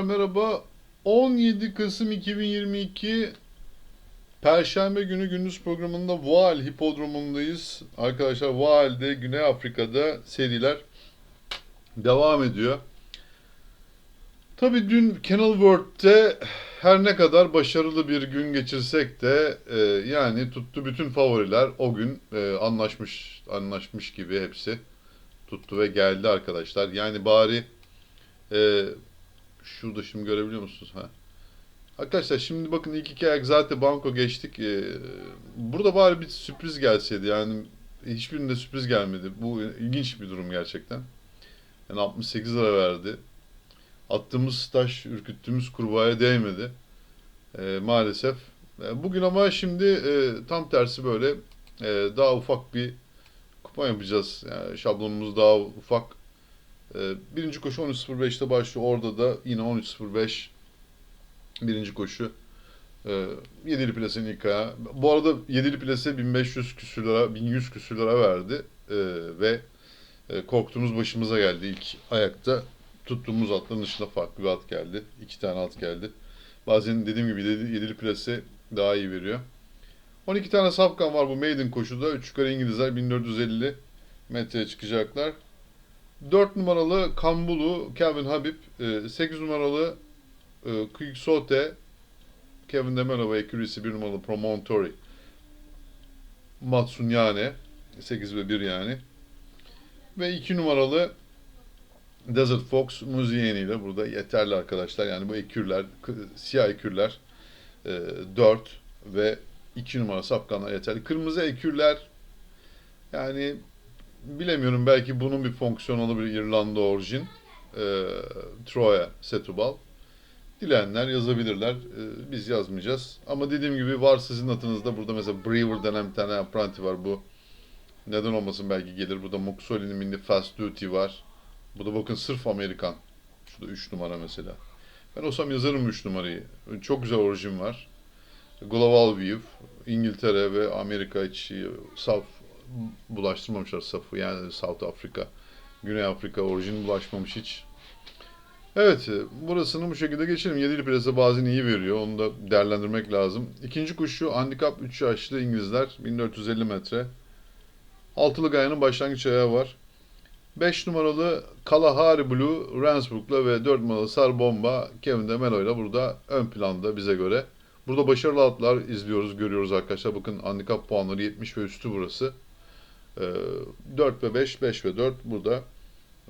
Arkadaşlar merhaba. 17 Kasım 2022 Perşembe günü gündüz programında Vaal Hipodromu'ndayız. Arkadaşlar Vaal'de Güney Afrika'da seriler devam ediyor. Tabii dün Kenilworth'te her ne kadar başarılı bir gün geçirsek de e, yani tuttu bütün favoriler o gün e, anlaşmış anlaşmış gibi hepsi tuttu ve geldi arkadaşlar. Yani bari e, şurada şimdi görebiliyor musunuz? Ha. Arkadaşlar şimdi bakın ilk iki ayak zaten banko geçtik. E, burada bari bir sürpriz gelseydi yani hiçbirinde sürpriz gelmedi. Bu ilginç bir durum gerçekten. Yani 68 lira verdi. Attığımız taş, ürküttüğümüz kurbağaya değmedi. E, maalesef. E, bugün ama şimdi e, tam tersi böyle e, daha ufak bir kupon yapacağız. Yani şablonumuz daha ufak. E, birinci koşu 13.05'te başlıyor. Orada da yine 13.05 birinci koşu. E, yedili plasenin ilk. Bu arada yedili plase 1500 küsür lira, 1100 küsür lira verdi. E, ve e, korktuğumuz başımıza geldi ilk ayakta. Tuttuğumuz atların dışında farklı bir at geldi. İki tane at geldi. Bazen dediğim gibi yedili, plase daha iyi veriyor. 12 tane safkan var bu maiden koşuda. 3 yukarı İngilizler 1450 metreye çıkacaklar. 4 numaralı Kambulu Kevin Habib, 8 numaralı e, Quick Sote Kevin Demelo ve Accuracy 1 numaralı Promontory Matsunyane 8 ve 1 yani. Ve 2 numaralı Desert Fox Muzieni ile burada yeterli arkadaşlar. Yani bu ekürler, siyah ekürler 4 ve 2 numara sapkanlar yeterli. Kırmızı ekürler yani bilemiyorum belki bunun bir fonksiyonu olabilir İrlanda orijin. E, Troya Setubal. Dileyenler yazabilirler. E, biz yazmayacağız. Ama dediğim gibi var sizin atınızda. Burada mesela Brewer denen bir tane apprenti var. Bu neden olmasın belki gelir. Burada Muxoli'nin mini Fast Duty var. Bu da bakın sırf Amerikan. Şurada 3 numara mesela. Ben olsam yazarım 3 numarayı. Çok güzel orijin var. Global View, İngiltere ve Amerika hiç saf bulaştırmamışlar safı. Yani South Afrika, Güney Afrika orijin bulaşmamış hiç. Evet, burasını bu şekilde geçelim. 7'li plase bazen iyi veriyor. Onu da değerlendirmek lazım. İkinci kuşu handikap 3 yaşlı İngilizler. 1450 metre. Altılı Gaya'nın başlangıç ayağı var. 5 numaralı Kalahari Blue Ransbrook'la ve 4 numaralı Sar Bomba Kevin de Melo'yla burada ön planda bize göre. Burada başarılı atlar izliyoruz, görüyoruz arkadaşlar. Bakın handikap puanları 70 ve üstü burası. Ee, 4 ve 5, 5 ve 4 burada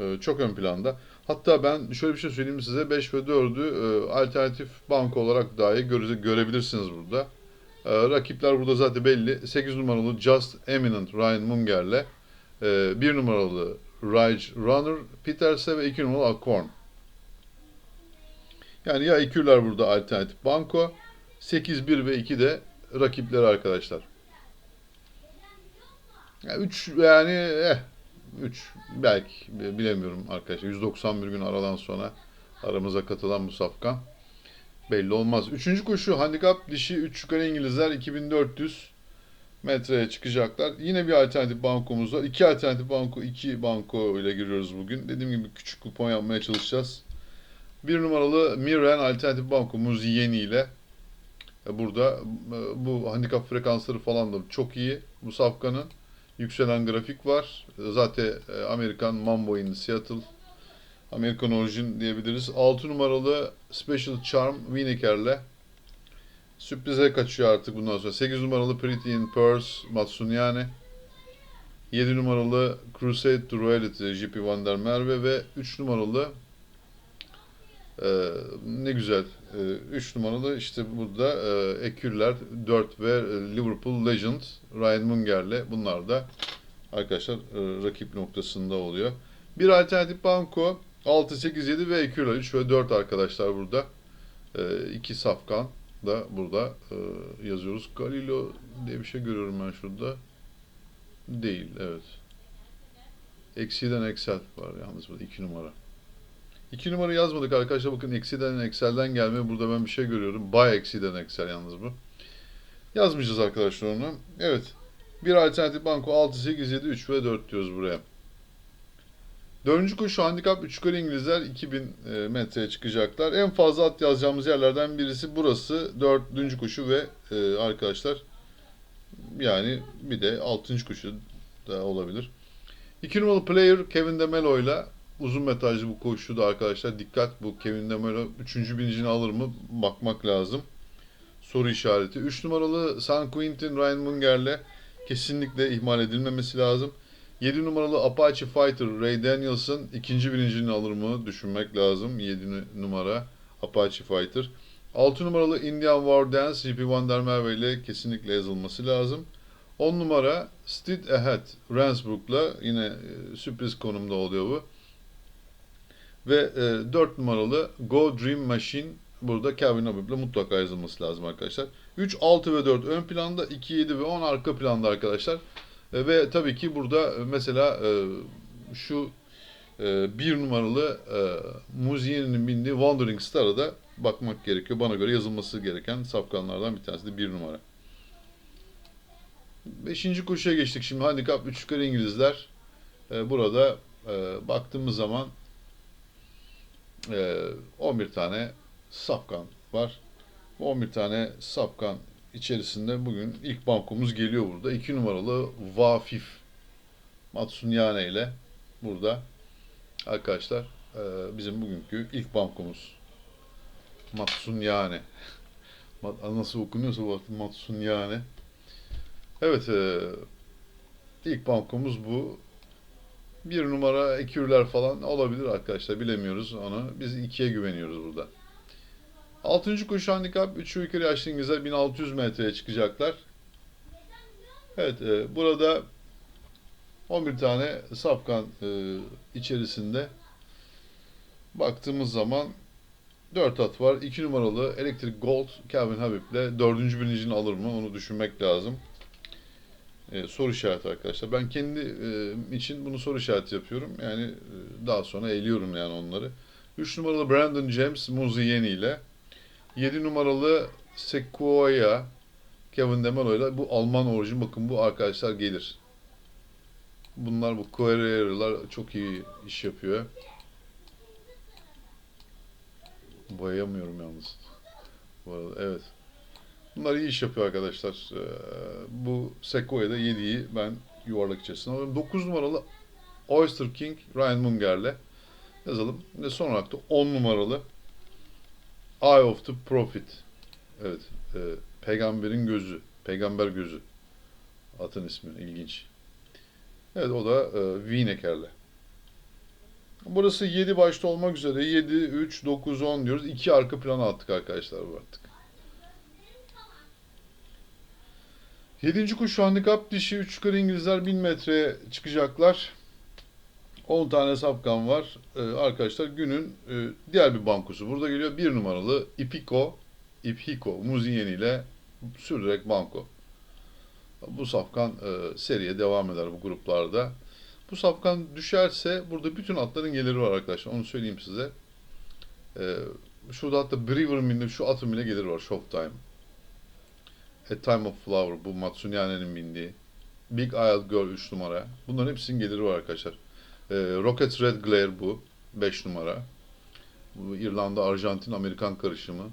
e, çok ön planda. Hatta ben şöyle bir şey söyleyeyim size. 5 ve 4'ü e, alternatif banka olarak dahi göre, görebilirsiniz burada. E, rakipler burada zaten belli. 8 numaralı Just Eminent Ryan Munger'le e, 1 numaralı Rage Runner Peterse ve 2 numaralı Acorn. Yani ya ekürler burada alternatif banko. 8, 1 ve 2 de rakipleri arkadaşlar. 3 yani eh 3 belki bilemiyorum arkadaşlar. 191 gün aradan sonra aramıza katılan bu safkan. Belli olmaz. Üçüncü koşu handikap dişi 3 yukarı İngilizler 2400 metreye çıkacaklar. Yine bir alternatif bankomuz var. İki alternatif banko, iki banko ile giriyoruz bugün. Dediğim gibi küçük kupon yapmaya çalışacağız. Bir numaralı Miren alternatif bankomuz yeni ile e, burada e, bu handikap frekansları falan da çok iyi. Bu safkanın yükselen grafik var. E, Zaten Amerikan Mambo in Seattle Amerikan orijin diyebiliriz. 6 numaralı Special Charm Winokur'le sürprize kaçıyor artık bundan sonra. 8 numaralı Pretty in Purse Matsunyane 7 numaralı Crusade to Royalty JP Van der Merwe ve 3 numaralı ee, ne güzel. 3 ee, numaralı işte burada e, Ekürler 4 ve e, Liverpool Legend Ryan Munger'le bunlar da arkadaşlar e, rakip noktasında oluyor. Bir alternatif banko 6, 8, 7 ve Ekürler 3 ve 4 arkadaşlar burada. E, iki safkan da burada e, yazıyoruz. Galilo diye bir şey görüyorum ben şurada. Değil, evet. Eksiden Excel var yalnız burada 2 numara. 2 numara yazmadık arkadaşlar. Bakın eksiden Excel'den gelme. Burada ben bir şey görüyorum. Bay eksiden Excel yalnız bu. Yazmayacağız arkadaşlar onu. Evet. Bir alternatif banko 6, 8, 7, 3 ve 4 diyoruz buraya. Dördüncü koşu handikap 3 yukarı İngilizler 2000 e, metreye çıkacaklar. En fazla at yazacağımız yerlerden birisi burası. Dördüncü koşu ve e, arkadaşlar yani bir de altıncı koşu da olabilir. 2 numaralı player Kevin DeMelo ile uzun metrajlı bu koşuda arkadaşlar dikkat bu Kevin DeMelo 3. birincini alır mı bakmak lazım. Soru işareti. 3 numaralı San Quentin Ryan Munger'le kesinlikle ihmal edilmemesi lazım. 7 numaralı Apache Fighter Ray Danielson ikinci birincini alır mı düşünmek lazım. 7 numara Apache Fighter. 6 numaralı Indian War Dance JP Van der Merwe ile kesinlikle yazılması lazım. 10 numara Steed Ahead Ransbrook'la yine e, sürpriz konumda oluyor bu. Ve e, 4 numaralı Go Dream Machine burada Calvin Habib'le mutlaka yazılması lazım arkadaşlar. 3, 6 ve 4 ön planda, 2, 7 ve 10 arka planda arkadaşlar. E, ve tabii ki burada e, mesela e, şu e, bir numaralı e, Muziye'nin bindiği Wandering Star'a da bakmak gerekiyor. Bana göre yazılması gereken safkanlardan bir tanesi de bir numara. Beşinci koşuya geçtik şimdi. Handikap 3 yukarı İngilizler. E, burada e, baktığımız zaman e, 11 tane safkan var. Bu 11 tane safkan içerisinde bugün ilk bankomuz geliyor burada. 2 numaralı Vafif Matsunyane ile burada arkadaşlar e, bizim bugünkü ilk bankomuz. Matsunyane. Mat- Nasıl okunuyorsa Matsunyane. Evet, e, ilk bankomuz bu. Bir numara ekürler falan olabilir arkadaşlar bilemiyoruz onu. Biz ikiye güveniyoruz burada. Altıncı koşu handikap 3 yukarı yaşlı İngilizler 1600 metreye çıkacaklar. Evet e, burada 11 tane safkan e, içerisinde baktığımız zaman 4 at var. 2 numaralı Electric Gold Calvin Habib'le 4. birincini alır mı onu düşünmek lazım. E, soru işareti arkadaşlar. Ben kendi e, için bunu soru işareti yapıyorum. Yani e, daha sonra eliyorum yani onları. 3 numaralı Brandon James Muzieni ile 7 numaralı Sequoia Kevin Demelo ile bu Alman orijin. Bakın bu arkadaşlar gelir. Bunlar bu Coerier'lar çok iyi iş yapıyor. Boyayamıyorum yalnız. Bu arada evet. Bunlar iyi iş yapıyor arkadaşlar. Ee, bu Sequoia'da 7'yi ben yuvarlak içerisine alıyorum. 9 numaralı Oyster King Ryan Munger'le yazalım. Ve son olarak da 10 numaralı Eye of the Prophet. Evet. E, peygamberin gözü. Peygamber gözü. Atın ismi. ilginç. Evet o da e, Wieneker'le. Burası 7 başta olmak üzere 7, 3, 9, 10 diyoruz. 2 arka plana attık arkadaşlar artık. 7. kuş handikap dişi 3 yukarı İngilizler 1000 metreye çıkacaklar. 10 tane sapkan var. Ee, arkadaşlar günün e, diğer bir bankosu burada geliyor. 1 numaralı Ipiko, Ipiko Muziyeni ile sürdürek banko. Bu safkan e, seriye devam eder bu gruplarda. Bu safkan düşerse burada bütün atların geliri var arkadaşlar. Onu söyleyeyim size. E, şurada hatta bindiği şu atın bile geliri var. Showtime. A Time of Flower bu Matsunyane'nin bindiği. Big Isle Girl 3 numara. Bunların hepsinin geliri var arkadaşlar. E, Rocket Red Glare bu 5 numara. Bu İrlanda, Arjantin, Amerikan karışımı.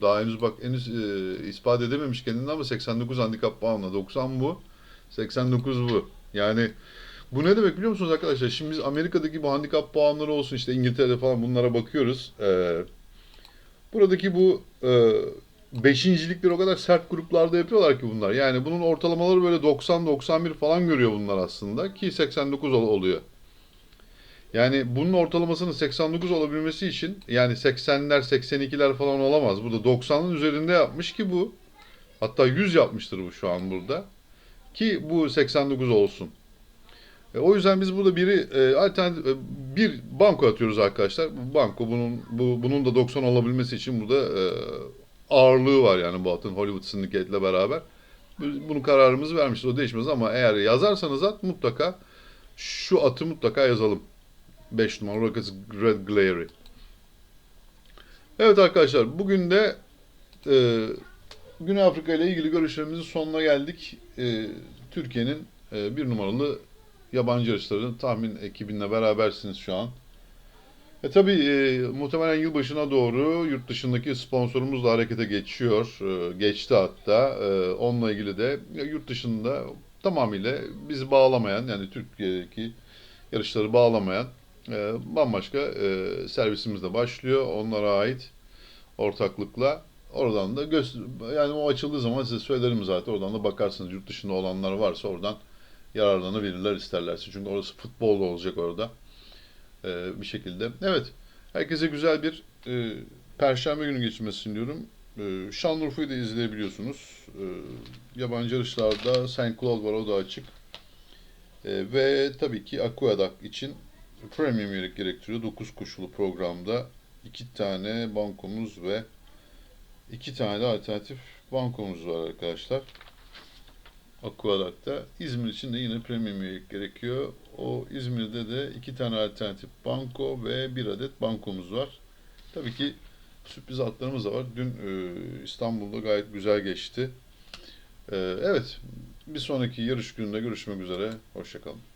Daha henüz bak henüz e, ispat edememiş kendini ama 89 handikap puanla 90 bu. 89 bu. Yani bu ne demek biliyor musunuz arkadaşlar? Şimdi biz Amerika'daki bu handikap puanları olsun işte İngiltere'de falan bunlara bakıyoruz. Ee, buradaki bu e, beşincilikleri o kadar sert gruplarda yapıyorlar ki bunlar. Yani bunun ortalamaları böyle 90-91 falan görüyor bunlar aslında ki 89 ol- oluyor. Yani bunun ortalamasının 89 olabilmesi için yani 80'ler 82'ler falan olamaz. Burada 90'ın üzerinde yapmış ki bu. Hatta 100 yapmıştır bu şu an burada. Ki bu 89 olsun. E, o yüzden biz burada biri e, alternatif e, bir banko atıyoruz arkadaşlar. Banko bunun bu bunun da 90 olabilmesi için burada e, ağırlığı var yani bu atın Hollywood Syndicate'le beraber. Biz Bunun kararımızı vermişiz. O değişmez ama eğer yazarsanız at mutlaka şu atı mutlaka yazalım. 5 numara Rockets Red Glary. Evet arkadaşlar bugün de e, Güney Afrika ile ilgili görüşlerimizin sonuna geldik. E, Türkiye'nin e, bir numaralı yabancı yarışların tahmin ekibinle berabersiniz şu an. E tabii e, muhtemelen yılbaşına doğru yurt dışındaki sponsorumuz da harekete geçiyor. E, geçti hatta. E, onunla ilgili de yurt dışında tamamıyla bizi bağlamayan yani Türkiye'deki yarışları bağlamayan e, bambaşka e, servisimiz de başlıyor. Onlara ait ortaklıkla. Oradan da göz yani o açıldığı zaman size söylerim zaten. Oradan da bakarsınız yurt dışında olanlar varsa oradan yararlanabilirler isterlerse. Çünkü orası futbol olacak orada. Ee, bir şekilde. Evet. Herkese güzel bir e, perşembe günü geçirmesini diyorum. E, Şanlıurfa'yı da izleyebiliyorsunuz. E, yabancı yarışlarda St. Cloud var o da açık. E, ve tabii ki Aqueduct için premium üyelik gerektiriyor. 9 koşulu programda iki tane bankomuz ve iki tane de alternatif bankomuz var arkadaşlar. Aqueduct'ta. İzmir için de yine premium üyelik gerekiyor. O İzmir'de de iki tane alternatif banko ve bir adet bankomuz var. Tabii ki sürpriz atlarımız da var. Dün e, İstanbul'da gayet güzel geçti. E, evet, bir sonraki yarış gününde görüşmek üzere. Hoşçakalın.